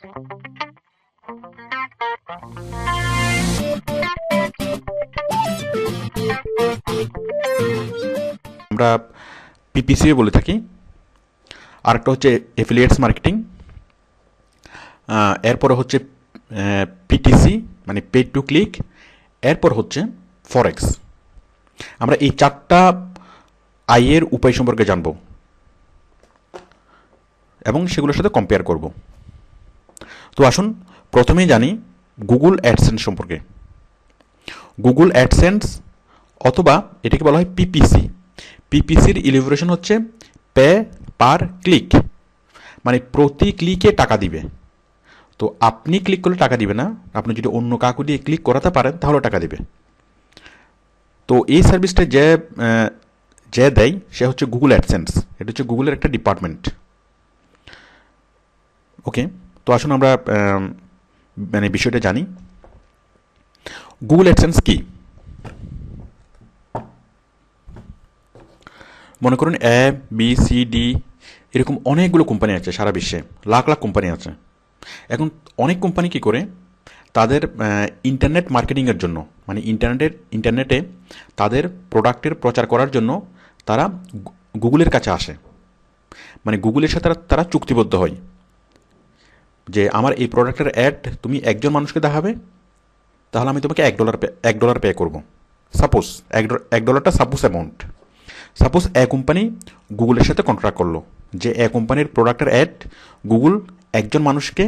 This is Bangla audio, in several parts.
আমরা পিপিসিও বলে থাকি। আরেকটা হচ্ছে এফিলিয়েটস মার্কেটিং এরপরে হচ্ছে পিটিসি মানে পেড টু ক্লিক এরপর হচ্ছে ফরেক্স আমরা এই চারটা আয়ের উপায় সম্পর্কে জানব। এবং সেগুলোর সাথে কম্পেয়ার করব। তো আসুন, প্রথমেই জানি গুগল অ্যাডসেন্স সম্পর্কে। গুগল অ্যাডসেন্স অথবা এটাকে বলা হয় পিপিসি পিপিসির ইলিভরেশন হচ্ছে পে পার ক্লিক মানে প্রতি ক্লিকে টাকা দিবে। তো আপনি ক্লিক করলে টাকা দিবে না, আপনি যদি অন্য কাকু দিয়ে ক্লিক করাতে পারেন তাহলে টাকা দিবে। তো এই সার্ভিসটা যে যে দেয়, সে হচ্ছে গুগল অ্যাডসেন্স এটা হচ্ছে গুগলের একটা ডিপার্টমেন্ট ওকে তো আসুন আমরা মানে বিষয়টা জানি। গুগল অ্যাডসেন্স কি? মনে করুন এ বি সি ডি এরকম অনেকগুলো কোম্পানি আছে সারা বিশ্বে, লাখ লাখ কোম্পানি আছে। এখন অনেক কোম্পানি কি করে? তাদের ইন্টারনেট মার্কেটিংয়ের জন্য মানে ইন্টারনেটের ইন্টারনেটে তাদের প্রোডাক্টের প্রচার করার জন্য তারা গুগলের কাছে আসে। মানে গুগলের সাথে তারা- চুক্তিবদ্ধ হয়। যে আমার এই প্রোডাক্টের অ্যাড তুমি একজন মানুষকে দেখাবে, তাহলে আমি তোমাকে এক ডলার পে এক ডলার পে করব। সাপোজ এক এক ডলারটা suppose amount suppose A company গুগলের সাথে কন্ট্রাক্ট করল, যে এ কোম্পানির প্রোডাক্টের অ্যাড গুগল একজন মানুষকে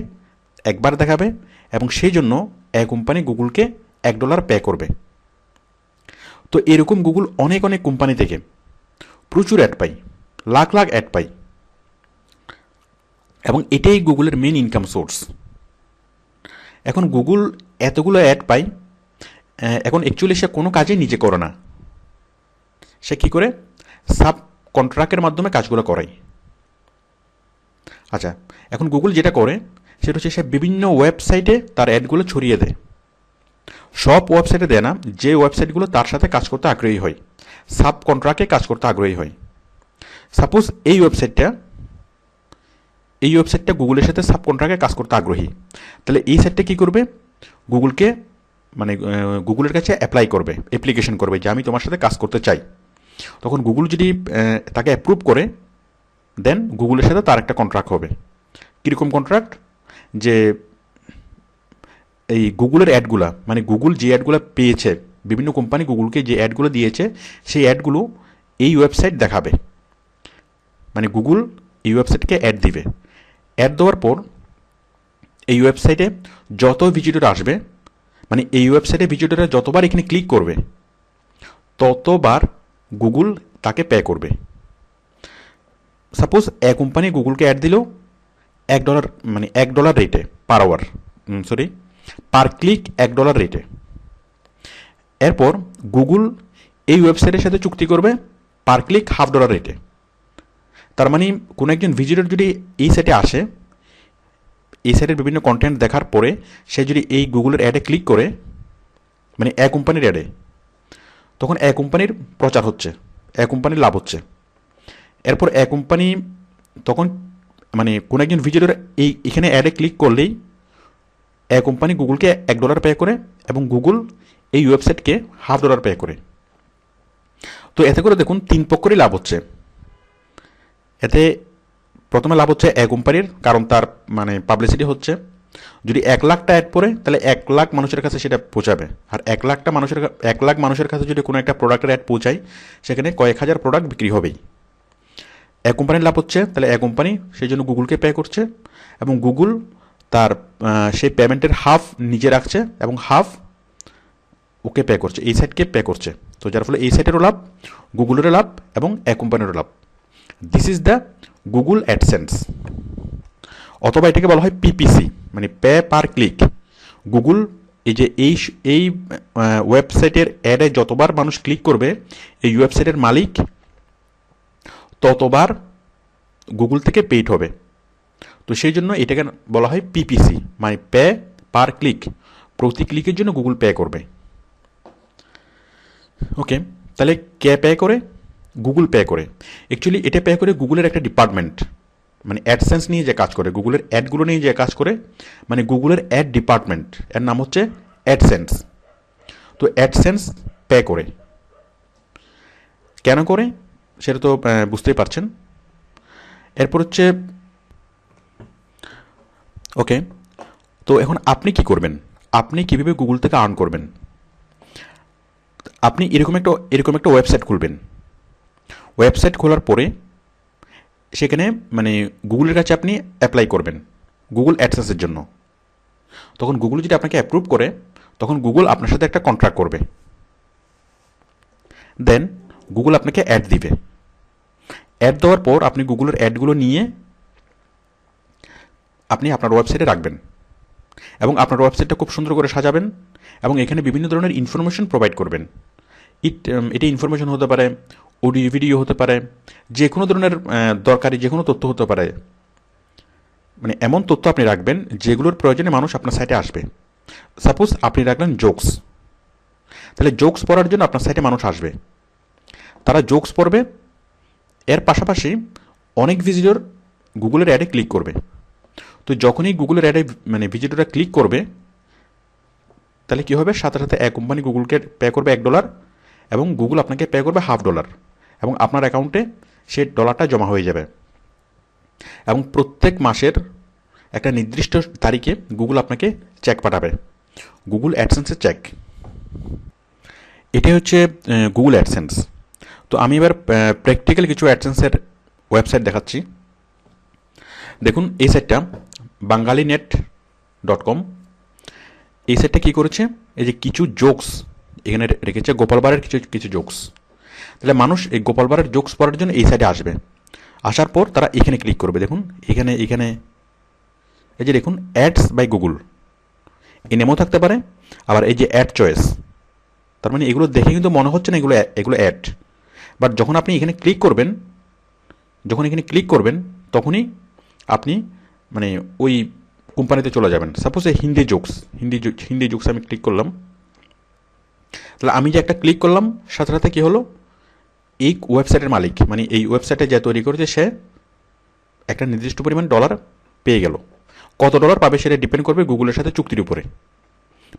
একবার দেখাবে এবং সেই জন্য এ কোম্পানি গুগলকে এক ডলার পে করবে। তো এরকম গুগল অনেক অনেক কোম্পানি থেকে প্রচুর অ্যাড পাই, লাখ লাখ অ্যাড পাই। এবং এটাই গুগলের মেন ইনকাম সোর্স এখন গুগল এতগুলো অ্যাড আহ, এখন অ্যাকচুয়ালি সে কোনো কাজই নিজে করে না। সে কী করে? সাব কন্ট্রাক্টের মাধ্যমে কাজগুলো করায়। আচ্ছা এখন গুগল যেটা করে সেটা হচ্ছে সে বিভিন্ন ওয়েবসাইটে তার অ্যাডগুলো ছড়িয়ে দেয়। সব ওয়েবসাইটে দেয় না যে ওয়েবসাইটগুলো তার সাথে কাজ করতে আগ্রহী হয়। সাব কন্ট্রাক্টে কাজ করতে আগ্রহী হয়। সাপোজ এই ওয়েবসাইটটা এই ওয়েবসাইটটা গুগলের সাথে সাব কন্ট্রাক্টে কাজ করতে আগ্রহী। তাহলে এই সাইটটা কী করবে? গুগলকে মানে গুগলের কাছে অ্যাপ্লাই করবে অ্যাপ্লিকেশন করবে যে আমি তোমার সাথে কাজ করতে চাই। তখন গুগল যদি তাকে অ্যাপ্রুভ করে দেন গুগলের সাথে তার একটা কন্ট্রাক্ট হবে। কীরকম কন্ট্রাক্ট যে এই গুগলের অ্যাডগুলা মানে গুগল যে অ্যাডগুলো পেয়েছে, বিভিন্ন কোম্পানি গুগলকে যে অ্যাডগুলো দিয়েছে, সেই অ্যাডগুলো এই ওয়েবসাইট দেখাবে। মানে গুগল এই ওয়েবসাইটকে অ্যাড দিবে। অ্যাড দেওয়ার পর এই ওয়েবসাইটে যত ভিজিটর আসবে মানে এই ওয়েবসাইটে ভিজিটররা যতবার এখানে ক্লিক করবে, ততবার গুগল তাকে পে করবে। সাপোজ এ কোম্পানি গুগলকে অ্যাড দিল এক ডলার মানে এক ডলার রেটে per hour sorry per click এক ডলার রেটে এরপর গুগল এই ওয়েবসাইটের সাথে চুক্তি করবে পার ক্লিক হাফ ডলার রেটে তার মানে কোনো একজন ভিজিটর যদি এই সাইটে আসে, এই সাইটের বিভিন্ন কন্টেন্ট দেখার পরে সে যদি এই গুগলের অ্যাডে ক্লিক করে মানে এ কোম্পানির অ্যাডে তখন এ কোম্পানির প্রচার হচ্ছে এ কোম্পানির লাভ হচ্ছে। এরপর এ কোম্পানি তখন মানে কোনো একজন ভিজিটর এই, এখানে অ্যাডে ক্লিক করলেই এ কোম্পানি গুগলকে এক ডলার পে করে এবং গুগল এই ওয়েবসাইটকে হাফ ডলার পে করে। তো এতে করে দেখুন তিন পক্ষেরই লাভ হচ্ছে। এতে প্রথমে লাভ হচ্ছে এ কোম্পানির, কারণ তার মানে পাবলিসিটি হচ্ছে। যদি এক লাখটা অ্যাড পড়ে, তাহলে এক লাখ মানুষের কাছে সেটা পৌঁছাবে। আর এক লাখটা মানুষের এক লাখ মানুষের কাছে যদি কোনো একটা প্রোডাক্টের অ্যাড পৌঁছায়, সেখানে কয়েক হাজার প্রোডাক্ট বিক্রি হবেই। এক কোম্পানির লাভ হচ্ছে, তাহলে এক কোম্পানি সেই জন্য গুগলকে পে করছে, এবং গুগল তার সেই পেমেন্টের হাফ নিজে রাখছে, এবং হাফ ওকে পে করছে, এই সাইটকে পে করছে। তো যার ফলে এই সাইটেরও লাভ গুগলেরও লাভ, এবং এক কোম্পানিরও লাভ। This is the Google AdSense অথবা এটাকে বলা হয় পিপিসি মানে পে পার ক্লিক। গুগল এই যে এই এই ওয়েবসাইটের অ্যাডে যতবার মানুষ ক্লিক করবে, এই ওয়েবসাইটের মালিক ততবার গুগল থেকে পেইড হবে। তো সেই জন্য এটাকে বলা হয় পিপিসি মানে পে পার ক্লিক। প্রতি ক্লিকের জন্য গুগল পে করবে। ওকে তাহলে কে পে করে? গুগল পে করে। অ্যাকচুয়ালি এটা পে করে গুগলের একটা ডিপার্টমেন্ট মানে অ্যাডসেন্স নিয়ে যে কাজ করে গুগলের অ্যাডগুলো নিয়ে যে কাজ করে মানে গুগলের অ্যাড ডিপার্টমেন্ট এর নাম হচ্ছে অ্যাডসেন্স তো অ্যাডসেন্স পে করে। কেন করে? সেটা তো বুঝতেই পারছেন। এরপর হচ্ছে ওকে তো এখন আপনি কি করবেন? আপনি কীভাবে গুগল থেকে আর্ন করবেন? আপনি এরকম একটা এরকম একটা ওয়েবসাইট খুলবেন। ওয়েবসাইট খোলার পরে সেখানে মানে গুগলের কাছে আপনি অ্যাপ্লাই করবেন গুগল অ্যাডসেন্সের জন্য। তখন গুগল যদি আপনাকে অ্যাপ্রুভ করে, তখন গুগল আপনার সাথে একটা কন্ট্রাক্ট করবে। দেন গুগল আপনাকে অ্যাড দিবে। অ্যাড দেওয়ার পর আপনি গুগলের অ্যাডগুলো নিয়ে আপনি আপনার ওয়েবসাইটে রাখবেন এবং আপনার ওয়েবসাইটটা খুব সুন্দর করে সাজাবেন এবং এখানে বিভিন্ন ধরনের ইনফরমেশন প্রোভাইড করবেন। ইট এটি ইনফরমেশন হতে পারে অডিও ভিডিও হতে পারে যে কোনো ধরনের দরকারি যে কোনো তথ্য হতে পারে। মানে এমন তথ্য আপনি রাখবেন, যেগুলোর প্রয়োজনে মানুষ আপনার সাইটে আসবে। সাপোজ আপনি রাখলেন জোকস তাহলে জোকস পড়ার জন্য আপনার সাইটে মানুষ আসবে। তারা জোকস পড়বে, এর পাশাপাশি অনেক ভিজিটর গুগলের অ্যাডে ক্লিক করবে। তো যখনই গুগলের অ্যাডে মানে ভিজিটররা ক্লিক করবে, তাহলে কী হবে? সাথে সাথে এক কোম্পানি গুগলকে পে করবে এক ডলার এবং গুগল আপনাকে পে করবে হাফ ডলার এবং আপনার অ্যাকাউন্টে সেই ডলারটা জমা হয়ে যাবে। এবং প্রত্যেক মাসের একটা নির্দিষ্ট তারিখে গুগল আপনাকে চেক পাঠাবে। গুগল অ্যাডসেন্সের চেক এটাই হচ্ছে গুগল অ্যাডসেন্স তো আমি এবার প্র্যাকটিক্যাল কিছু অ্যাডসেন্সের ওয়েবসাইট দেখাচ্ছি। দেখুন, এই সাইটটা বাঙালি নেট ডট কম। এই সাইটটা কী করেছে? এই যে কিছু জোকস এখানে রেখেছে গোপালবারের কিছু কিছু জোকস তাহলে মানুষ এই গোপালবারের জোকস পড়ার জন্য এই সাইডে আসবে। আসার পর তারা এখানে ক্লিক করবে। দেখুন, এখানে এখানে। এই যে দেখুন অ্যাডস বাই গুগল এই নেমও থাকতে পারে, আবার এই যে অ্যাড চয়েস তার মানে এগুলো দেখে কিন্তু মনে হচ্ছে না এগুলো এগুলো অ্যাড বাট যখন আপনি এখানে ক্লিক করবেন, যখন এখানে ক্লিক করবেন, তখনই আপনি মানে ওই কোম্পানিতে চলে যাবেন। সাপোজ এই হিন্দি জোকস হিন্দি হিন্দি জোকস আমি ক্লিক করলাম। তাহলে আমি যে একটা ক্লিক করলাম, সাথে সাথে কী হলো? এই ওয়েবসাইটের মালিক মানে এই ওয়েবসাইটে যে তৈরি করেছে, সে একটা নির্দিষ্ট পরিমাণ ডলার পেয়ে গেল। কত ডলার পাবে সেটা ডিপেন্ড করবে গুগলের সাথে চুক্তির উপরে।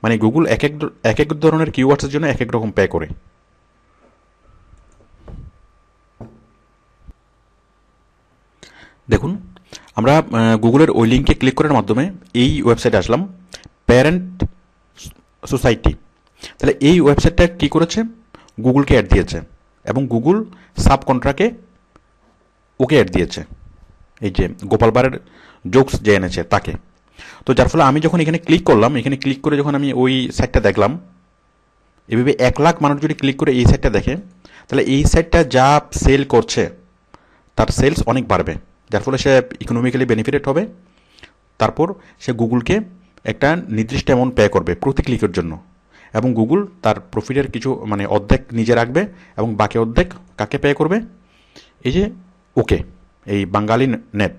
মানে গুগল এক এক এক ধরনের কিওয়ার্ডসের জন্য এক এক রকম পে করে। দেখুন, আমরা গুগলের ওই লিঙ্কে ক্লিক করার মাধ্যমে এই ওয়েবসাইটে আসলাম প্যারেন্ট সোসাইটি তাহলে এই ওয়েবসাইটটা কী করেছে? গুগলকে অ্যাড দিয়েছে। এবং গুগল সাব কন্ট্রাক্টে ওকে অ্যাড দিয়েছে। এই যে গোপাল গোপালবারের জোকস যে এনেছে তাকে। তো যার ফলে আমি যখন এখানে ক্লিক করলাম, এখানে ক্লিক করে যখন আমি ওই সাইটটা দেখলাম, এভাবে এক লাখ মানুষ যদি ক্লিক করে এই সাইটটা দেখে, তাহলে এই সাইটটা যা সেল করছে, তার সেলস অনেক বাড়বে। যার ফলে সে ইকোনমিক্যালি বেনিফিটেড হবে। তারপর সে গুগলকে একটা নির্দিষ্ট অ্যামাউন্ট পে করবে প্রতি ক্লিকের জন্য। এবং গুগল তার প্রফিটের কিছু মানে অর্ধেক নিজে রাখবে এবং বাকি অর্ধেক কাকে পে করবে? এই যে ওকে এই বাঙালি নেট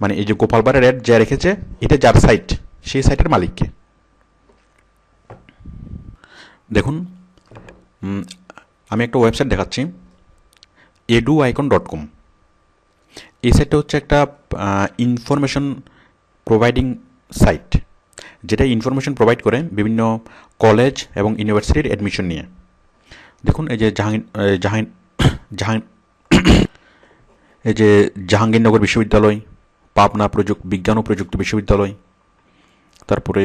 মানে এই যে গোপালবারের অ্যাড যা রেখেছে, এটা যার সাইট সেই সাইটের মালিককে। দেখুন আমি একটা ওয়েবসাইট দেখাচ্ছি এডু আইকন ডট কম এই সাইটটা হচ্ছে একটা ইনফরমেশন প্রোভাইডিং সাইট যেটা ইনফরমেশন প্রোভাইড করে বিভিন্ন কলেজ এবং ইউনিভার্সিটির অ্যাডমিশন নিয়ে। দেখুন, এই যে জাহাঙ্গীর জাহাঙ্গীর জাহাঙ্গীর, এই যে জাহাঙ্গীরনগর বিশ্ববিদ্যালয়, পাবনা প্রযুক্তি, বিজ্ঞান ও প্রযুক্তি বিশ্ববিদ্যালয়, তারপরে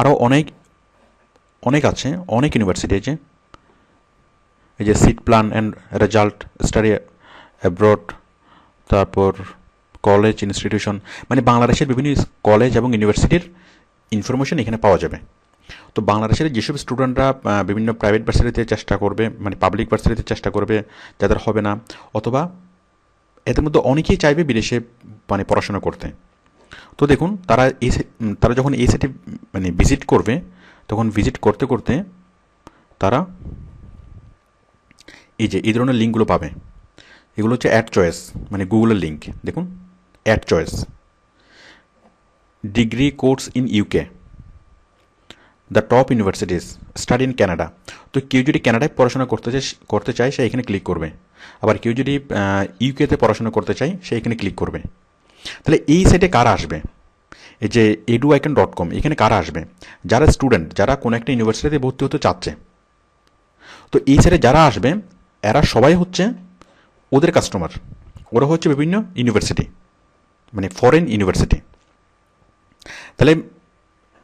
আরও অনেক অনেক আছে, অনেক ইউনিভার্সিটি আছে। এই যে seat plan and result study abroad তারপর কলেজ ইনস্টিটিউশন মানে বাংলাদেশের বিভিন্ন কলেজ এবং ইউনিভার্সিটির ইনফরমেশন এখানে পাওয়া যাবে। তো বাংলাদেশের যেসব স্টুডেন্টরা বিভিন্ন প্রাইভেট ভার্সিটিতে চেষ্টা করবে মানে পাবলিক ভার্সিটিতে চেষ্টা করবে, যাদের হবে না, অথবা এদের মধ্যে অনেকেই চাইবে বিদেশে মানে পড়াশোনা করতে। তো দেখুন, তারা এই তারা যখন এই সেটে মানে ভিজিট করবে, তখন ভিজিট করতে করতে তারা এই যে, এই ধরনের লিঙ্কগুলো পাবে। এগুলো হচ্ছে অ্যাড চয়েস মানে গুগলের লিঙ্ক দেখুন। Ad choice degree course in UK the top universities study in Canada তো কেউ যদি ক্যানাডায় পড়াশোনা করতে চায় করতে চায়, সে এখানে ক্লিক করবে। আবার কেউ যদি ইউকেতে পড়াশোনা করতে চায়, সে এখানে ক্লিক করবে। তাহলে এই সাইটে কারা আসবে? এই যে এডু আইকন ডট কম এখানে কারা আসবে? যারা স্টুডেন্ট যারা কোনো একটা ইউনিভার্সিটিতে ভর্তি হতে চাচ্ছে। তো এই সাইটে যারা আসবে, এরা সবাই হচ্ছে ওদের কাস্টমার ওরা হচ্ছে বিভিন্ন ইউনিভার্সিটি মানে ফরেন ইউনিভার্সিটি তাহলে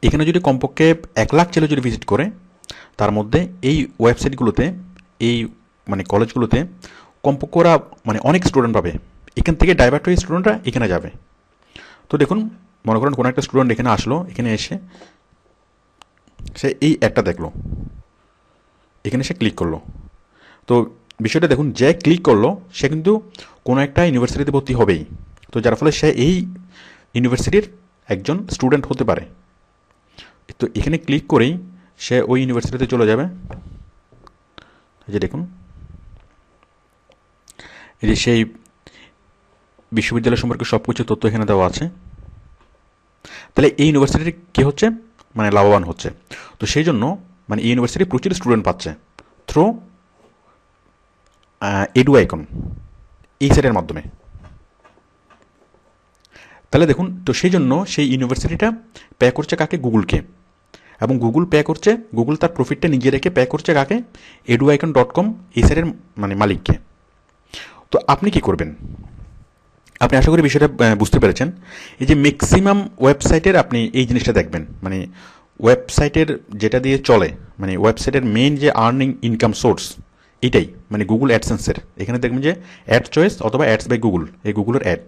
এখানে যদি কমপক্ষে এক লাখ ছেলে যদি ভিজিট করে, তার মধ্যে এই ওয়েবসাইটগুলোতে এই মানে কলেজগুলোতে কমপক্ষে ওরা মানে অনেক স্টুডেন্ট পাবে। এখান থেকে ডাইভার্ট হয়ে স্টুডেন্টরা এখানে যাবে। তো দেখুন, মনে করেন কোনো একটা স্টুডেন্ট এখানে আসলো, এখানে এসে সে এই অ্যাডটা দেখল। এখানে সে ক্লিক করল। তো বিষয়টা দেখুন, যে ক্লিক করল, সে কিন্তু কোনো একটা ইউনিভার্সিটিতে ভর্তি হবেই। তো যার ফলে সে এই ইউনিভার্সিটির একজন স্টুডেন্ট হতে পারে। তো এখানে ক্লিক করেই সে ওই ইউনিভার্সিটিতে চলে যাবে। এই যে দেখুন। এই যে সেই বিশ্ববিদ্যালয় সম্পর্কে সব কিছু তথ্য এখানে দেওয়া আছে। তাহলে এই ইউনিভার্সিটির কী হচ্ছে? মানে লাভবান হচ্ছে। তো সেই জন্য মানে এই ইউনিভার্সিটি প্রচুর স্টুডেন্ট পাচ্ছে থ্রু এডু আইকন এই সাইটের মাধ্যমে। তাহলে দেখুন, তো সেই জন্য সেই ইউনিভার্সিটিটা পে করছে কাকে? গুগলকে এবং গুগল পে করছে গুগল তার প্রফিটটা নিজে রেখে পে করছে কাকে? এডু আইকন ডট কম এই সাইটের মানে মালিককে। তো আপনি কি করবেন? আপনি আশা করি বিষয়টা বুঝতে পেরেছেন। এই যে ম্যাক্সিমাম ওয়েবসাইটের আপনি এই জিনিসটা দেখবেন। মানে ওয়েবসাইটের যেটা দিয়ে চলে মানে ওয়েবসাইটের মেইন যে আর্নিং ইনকাম সোর্স এটাই মানে গুগল অ্যাডসেন্সের এখানে দেখবেন যে অ্যাড চয়েস অথবা অ্যাডস বাই গুগল এই গুগলের অ্যাড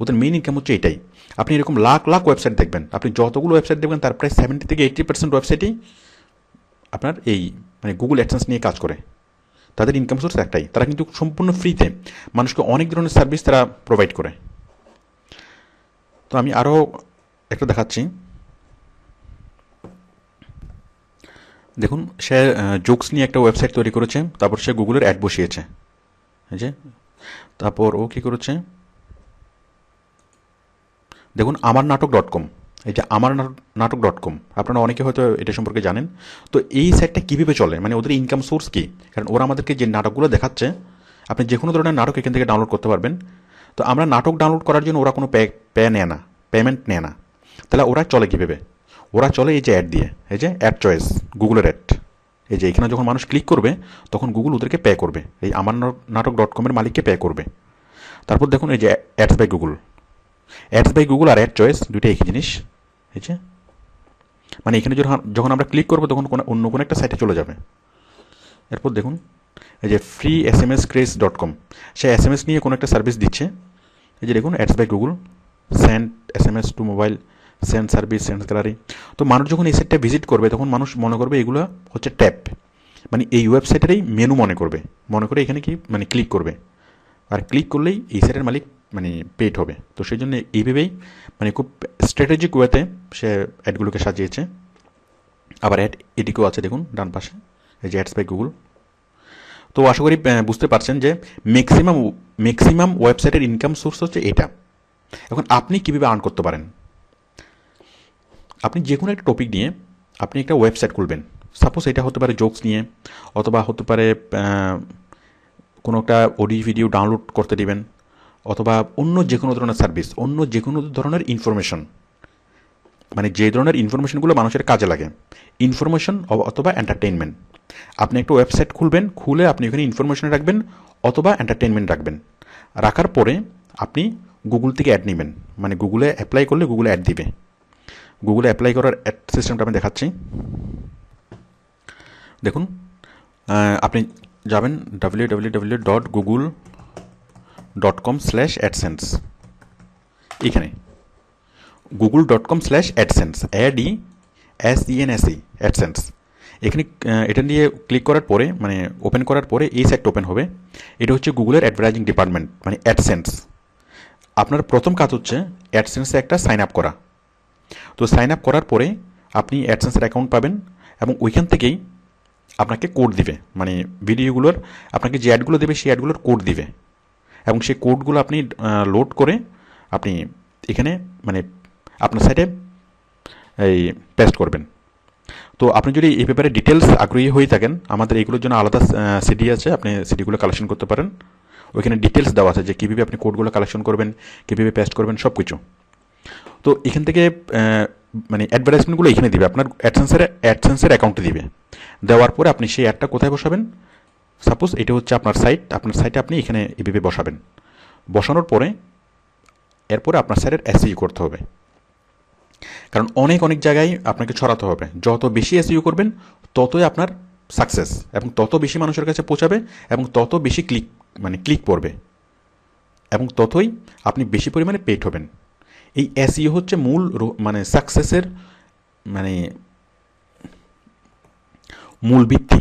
ওদের মেইন ইনকাম হচ্ছে এটাই। আপনি এরকম লাখ লাখ ওয়েবসাইট দেখবেন, আপনি যতগুলো ওয়েবসাইট দেখবেন, তার প্রায় সেভেন্টি থেকে এইটি পার্সেন্ট ওয়েবসাইটেই আপনার এই মানে গুগল অ্যাডসেন্স নিয়ে কাজ করে। তাদের ইনকাম সোর্স একটাই, তারা কিন্তু সম্পূর্ণ ফ্রিতে মানুষকে অনেক ধরনের সার্ভিস তারা প্রোভাইড করে। তো আমি আরও একটা দেখাচ্ছি। দেখুন, সে জোকস নিয়ে একটা ওয়েবসাইট তৈরি করেছে, তারপর সে গুগলের অ্যাড বসিয়েছে। যে, তারপর ও কী করেছে? দেখুন আমার নাটক ডট কম এই যে আমার নাটক ডট কম আপনারা অনেকে হয়তো এটা সম্পর্কে জানেন। তো এই সাইটটা কীভাবে চলে? মানে ওদের ইনকাম সোর্স কী? কারণ ওরা আমাদেরকে যে নাটকগুলো দেখাচ্ছে, আপনি যে কোনো ধরনের নাটক এখান থেকে ডাউনলোড করতে পারবেন। তো আমরা নাটক ডাউনলোড করার জন্য ওরা কোনো পে পে নেয় না পেমেন্ট নেয় না। তাহলে ওরা চলে কীভাবে? ওরা চলে এই যে অ্যাড দিয়ে, এই যে অ্যাড চয়েস গুগলের অ্যাড এই যে এখানে যখন মানুষ ক্লিক করবে, তখন গুগল ওদেরকে পে করবে। এই আমার নাটক ডট কমের মালিককে পে করবে। তারপর দেখুন এই যে ads by Google ads by Google R ad choice দুইটা একই জিনিস, এই যে। মানে এখানে যখন যখন আমরা ক্লিক করব, তখন কোনো অন্য কোনো একটা সাইটে চলে যাবে। এরপর দেখুন, এই যে free S M S craze dot com সে এস এম এস নিয়ে কোনো একটা সার্ভিস দিচ্ছে। এই যে দেখুন ads by Google send S M S to mobile send service send gallery. তো মানুষ যখন এই সাইটটা ভিজিট করবে, তখন মানুষ মনে করবে এগুলো হচ্ছে ট্যাপ মানে এই ওয়েবসাইটেরই মেনু মনে করবে। মনে করে এখানে কি মানে ক্লিক করবে। আর ক্লিক করলেই এই সাইটের মালিক মানে পেড হবে। তো সেই জন্য এইভাবেই মানে খুব স্ট্র্যাটেজিক ওয়েতে সে অ্যাডগুলোকে সাজিয়েছে। আবার অ্যাড এদিকেও আছে দেখুন, ডান পাশে। এই যে অ্যাডস বাই গুগল তো আশা করি বুঝতে পারছেন যে ম্যাক্সিমাম ম্যাক্সিমাম ওয়েবসাইটের ইনকাম সোর্স হচ্ছে এটা। এখন আপনি কীভাবে আর্ন করতে পারেন? আপনি যে কোনো একটা টপিক নিয়ে আপনি একটা ওয়েবসাইট খুলবেন। সাপোজ এটা হতে পারে জোকস নিয়ে, অথবা হতে পারে কোনো একটা অডিও ভিডিও ডাউনলোড করতে দিবেন, অথবা অন্য যে কোনো ধরনের সার্ভিস অন্য যে কোনো ধরনের ইনফরমেশন মানে যে ধরনের ইনফরমেশনগুলো মানুষের কাজে লাগে। ইনফরমেশন অথবা এন্টারটেনমেন্ট আপনি একটা ওয়েবসাইট খুলবেন, খুলে আপনি ওখানে ইনফরমেশন রাখবেন, অথবা এন্টারটেনমেন্ট রাখবেন। রাখার পরে আপনি গুগল থেকে অ্যাড নেবেন। মানে গুগলে অ্যাপ্লাই করলে গুগলে অ্যাড দিবে। গুগলে অ্যাপ্লাই করার অ্যাড সিস্টেমটা আমি দেখাচ্ছি। দেখুন আপনি যাবেন W W W dot Google dot com slash AdSense এখানে Google dot com slash AdSense ad E S E N S E AdSense এখানে এটা নিয়ে ক্লিক করার পরে মানে ওপেন করার পরে এই সাইটটা ওপেন হবে। এটা হচ্ছে গুগলের অ্যাডভার্টাইজিং ডিপার্টমেন্ট মানে অ্যাডসেন্স আপনার প্রথম কাজ হচ্ছে অ্যাডসেন্সে একটা সাইন আপ করা। তো সাইন আপ করার পরে আপনি অ্যাডসেন্সের অ্যাকাউন্ট পাবেন এবং ওইখান থেকেই আপনাকে কোড দিবে। মানে ভিডিওগুলোর আপনাকে যে অ্যাডগুলো দেবে সেই অ্যাডগুলোর কোড দিবে। এবং সেই কোডগুলো আপনি লোড করে আপনি এখানে মানে আপনার সাইটে এই পেস্ট করবেন। তো আপনি যদি এই ব্যাপারে ডিটেলস আগ্রহী হয়ে থাকেন, আমাদের এইগুলোর জন্য আলাদা সিডি আছে, আপনি সিডিগুলো কালেকশন করতে পারেন। ওইখানে ডিটেলস দেওয়া আছে যে কীভাবে আপনি কোডগুলো কালেকশন করবেন, কীভাবে পেস্ট করবেন সব কিছু তো এখান থেকে মানে অ্যাডভার্টাইজমেন্টগুলো এখানে দিবে। আপনার অ্যাডসেন্সের অ্যাডসেন্সের অ্যাকাউন্টে দিবে। দেওয়ার পরে আপনি সেই অ্যাডটা কোথায় বসাবেন? সাপোজ এটা হচ্ছে আপনার সাইট আপনার সাইটে আপনি এখানে এভাবে বসাবেন। বসানোর পরে, এরপরে আপনার সাইটের এসইউ করতে হবে। কারণ অনেক অনেক জায়গায় আপনাকে ছড়াতে হবে। যত বেশি এসইউ করবেন, ততই আপনার সাকসেস এবং তত বেশি মানুষের কাছে পৌঁছাবে এবং তত বেশি ক্লিক মানে ক্লিক পড়বে এবং ততই আপনি বেশি পরিমাণে পেট হবেন। এই এসইও হচ্ছে মূল মানে সাকসেসের মানে মূল ভিত্তি।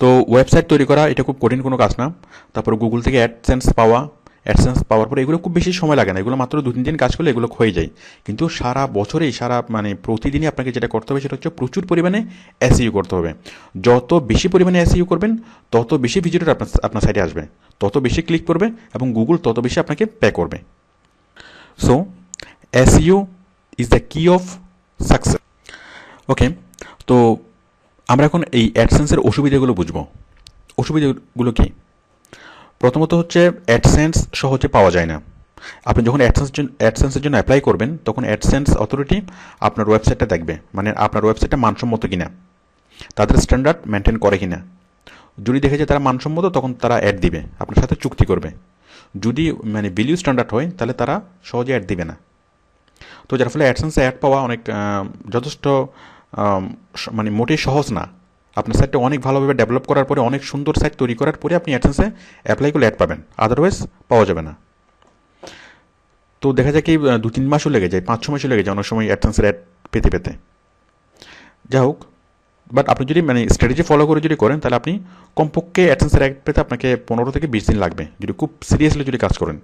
তো ওয়েবসাইট তৈরি করা, এটা খুব কঠিন কোনো কাজ না। তারপর গুগল থেকে অ্যাডসেন্স পাওয়া অ্যাডসেন্স পাওয়ার পরে এগুলো খুব বেশি সময় লাগে না। এগুলো মাত্র দু তিন দিন কাজ করলে এগুলো হয়ে যায়। কিন্তু সারা বছরেই, সারা মানে প্রতিদিনই আপনাকে যেটা করতে হবে সেটা হচ্ছে প্রচুর পরিমাণে এসইউ করতে হবে। যত বেশি পরিমাণে এসইউ করবেন, তত বেশি ভিজিটর আপনার আপনার সাইটে আসবে। তত বেশি ক্লিক করবে এবং গুগল তত বেশি আপনাকে পে করবে। So SEO is the key of success okay তো আমরা এখন এই অ্যাডসেন্সের অসুবিধাগুলো বুঝব। অসুবিধাগুলো কি? প্রথমত হচ্ছে অ্যাডসেন্স সহজে পাওয়া যায় না। আপনি যখন অ্যাডসেন্স অ্যাডসেন্সের জন্য অ্যাপ্লাই করবেন, তখন অ্যাডসেন্স অথরিটি আপনার ওয়েবসাইটটা দেখবে মানে আপনার ওয়েবসাইটটা মানসম্মত কিনা, তাদের স্ট্যান্ডার্ড মেনটেন করে কিনা। যদি দেখে যে তারা মানসম্মত, তখন তারা অ্যাড দিবে, আপনার সাথে চুক্তি করবে। যদি মানে বিলিউ স্ট্যান্ডার্ড হয়, তাহলে তারা সহজে অ্যাড দিবে না। তো যার ফলে অ্যাডসেন্সে অ্যাড পাওয়া অনেক যথেষ্ট মানে মোটেই সহজ না। আপনার সাইটটা অনেক ভালোভাবে ডেভেলপ করার পরে, অনেক সুন্দর সাইট তৈরি করার পরে আপনি অ্যাডসেন্সে অ্যাপ্লাই করলে অ্যাড পাবেন। আদারওয়াইজ পাওয়া যাবে না। তো দেখা যায় কি দু তিন মাসও লেগে যায় পাঁচ ছ মাসও লেগে যায় অনেক সময় অ্যাডসেন্সের অ্যাড পেতে পেতে। যাই হোক বাট আপনি যদি মানে স্ট্র্যাটেজি ফলো করে যদি করেন, তাহলে আপনি কমপক্ষে অ্যাডসেন্সের অ্যাড পেতে আপনাকে পনেরো থেকে বিশ দিন লাগবে, যদি খুব সিরিয়াসলি যদি কাজ করেন।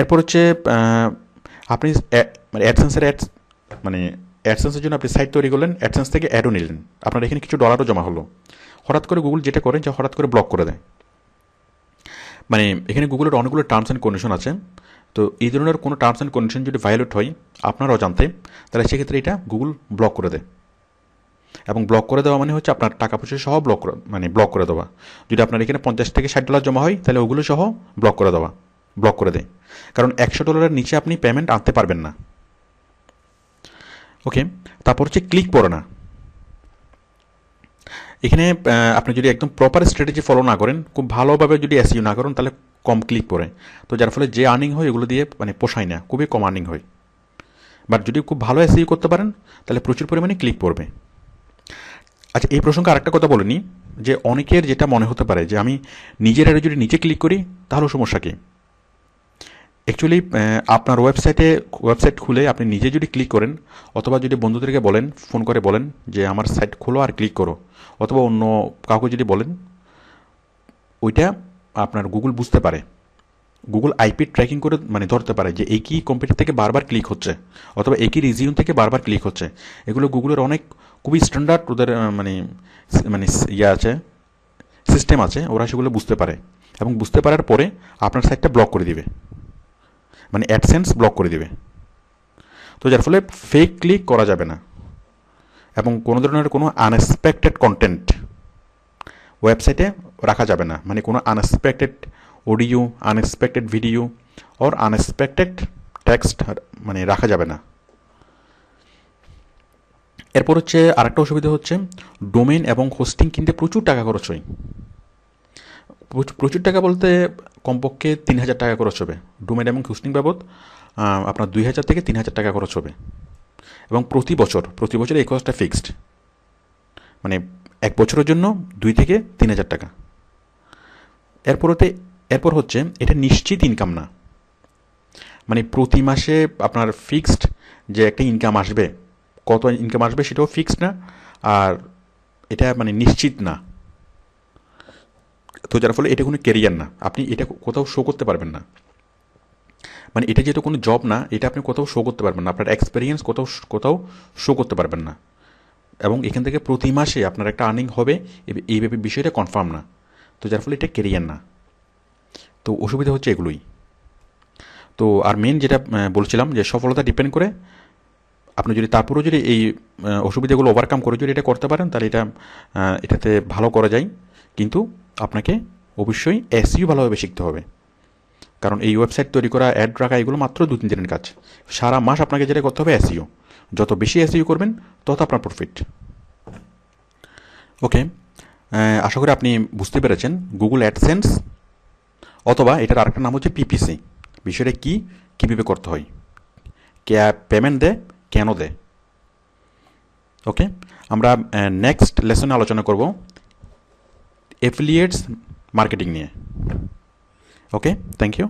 এরপর হচ্ছে আপনি মানে অ্যাডসেন্সের অ্যাডস মানে অ্যাডসেন্সের জন্য আপনি সাইট তৈরি করলেন অ্যাডসেন্স থেকে অ্যাডও নিলেন। আপনার এখানে কিছু ডলারও জমা হলো। হঠাৎ করে গুগল যেটা করে, যে হঠাৎ করে ব্লক করে দেয়। মানে এখানে গুগলের অনেকগুলো টার্মস অ্যান্ড কন্ডিশন আছে। তো এই ধরনের কোনো টার্মস অ্যান্ড কন্ডিশন যদি ভায়োলেট হয় আপনারাও জানতে তাহলে সেক্ষেত্রে এটা গুগল ব্লক করে দেয়। এবং ব্লক করে দেওয়া মানে হচ্ছে আপনার টাকা পয়সা সহ ব্লক করে মানে ব্লক করে দেওয়া। যদি আপনার এখানে পঞ্চাশ থেকে ষাট ডলার জমা হয়, তাহলে ওগুলো সহ ব্লক করে দেওয়া ব্লক করে দেয়। কারণ একশো ডলারের নিচে আপনি পেমেন্ট আনতে পারবেন না। ওকে, তারপর হচ্ছে ক্লিক পড়ে না এখানে আপনি যদি একদম প্রপার স্ট্র্যাটেজি ফলো না করেন, খুব ভালোভাবে যদি এসইউ না করেন, তাহলে কম ক্লিক পড়ে। তো যার ফলে যে আর্নিং হয়, এগুলো দিয়ে মানে পোষায় না, খুবই কম আর্নিং হয়। বাট যদি খুব ভালো এসইউ করতে পারেন, তাহলে প্রচুর পরিমাণে ক্লিক পড়বে। আচ্ছা এই প্রসঙ্গে আরেকটা কথা বলিনি যে অনেকের যেটা মনে হতে পারে যে আমি নিজের আরে যদি নিচে ক্লিক করি, তাহলে সমস্যা কী? অ্যাকচুয়ালি আপনার ওয়েবসাইটে ওয়েবসাইট খুলে আপনি নিজে যদি ক্লিক করেন, অথবা যদি বন্ধুদেরকে বলেন ফোন করে বলেন, যে আমার সাইট খোলো আর ক্লিক করো, অথবা অন্য কাউকে যদি বলেন, ওইটা আপনার গুগল বুঝতে পারে। গুগল আইপি ট্র্যাকিং করে মানে ধরতে পারে যে একই কম্পিউটার থেকে বারবার ক্লিক হচ্ছে অথবা একই রিজিউন থেকে বারবার ক্লিক হচ্ছে। এগুলো গুগলের অনেক খুবই স্ট্যান্ডার্ড ওদের মানে মানে ইয়ে আছে সিস্টেম আছে, ওরা সেগুলো বুঝতে পারে। এবং বুঝতে পারার পরে আপনার সাইটটা ব্লক করে দিবে। মানে অ্যাডসেন্স ব্লক করে দেবে। তো যার ফলে ফেক ক্লিক করা যাবে না। এবং কোনো ধরনের কোনো আনএক্সপেক্টেড কন্টেন্ট ওয়েবসাইটে রাখা যাবে না। মানে কোনো unexpected audio unexpected video or unexpected text মানে রাখা যাবে না। এরপর হচ্ছে আরেকটা অসুবিধা হচ্ছে ডোমেন এবং হোস্টিং কিনতে প্রচুর টাকা খরচ হয়। প্রচুর টাকা বলতে কমপক্ষে তিন হাজার টাকা খরচ হবে। ডোমেন এবং হোস্টিং বাবদ আপনার দুই হাজার থেকে তিন হাজার টাকা খরচ হবে। এবং প্রতি বছর প্রতি বছর এই খরচটা ফিক্সড মানে এক বছরের জন্য দুই থেকে তিন হাজার টাকা। এরপরতে এরপর হচ্ছে, এটা নিশ্চিত ইনকাম না। মানে প্রতি মাসে আপনার ফিক্সড যে একটা ইনকাম আসবে, কত ইনকাম আসবে সেটাও ফিক্সড না, আর এটা মানে নিশ্চিত না। তো যার ফলে এটা কোনো কেরিয়ার না। আপনি এটা কোথাও শো করতে পারবেন না। মানে এটা যেহেতু কোনো জব না, এটা আপনি কোথাও শো করতে পারবেন না। আপনার এক্সপিরিয়েন্স কোথাও কোথাও শো করতে পারবেন না। এবং এখান থেকে প্রতি মাসে আপনার একটা আর্নিং হবে এইভাবে বিষয়টা কনফার্ম না। তো যার ফলে এটা কেরিয়ার না। তো অসুবিধা হচ্ছে এগুলোই। তো আর মেন যেটা বলছিলাম যে সফলতা ডিপেন্ড করে আপনি যদি তারপরেও যদি এই অসুবিধাগুলো ওভারকাম করে যদি এটা করতে পারেন, তাহলে এটা এটাতে ভালো করা যায়। কিন্তু আপনাকে অবশ্যই এসইও ভালোভাবে শিখতে হবে। কারণ এই ওয়েবসাইট তৈরি করা অ্যাড রাখা, এগুলো মাত্র দু তিন দিনের কাজ। সারা মাস আপনাকে যেটা করতে হবে এসইও যত বেশি এসইও করবেন, তত আপনার প্রফিট ওকে আশা করি আপনি বুঝতে পেরেছেন। গুগল অ্যাডসেন্স অথবা এটার আরেকটা নাম হচ্ছে পিপিসি বিষয়টা কী? কীভাবে করতে হয়? কে পেমেন্ট দে, কেন দেয় ওকে? আমরা নেক্সট লেসনে আলোচনা করব এফিলিয়েটস মার্কেটিং নিয়ে। ওকে? Thank you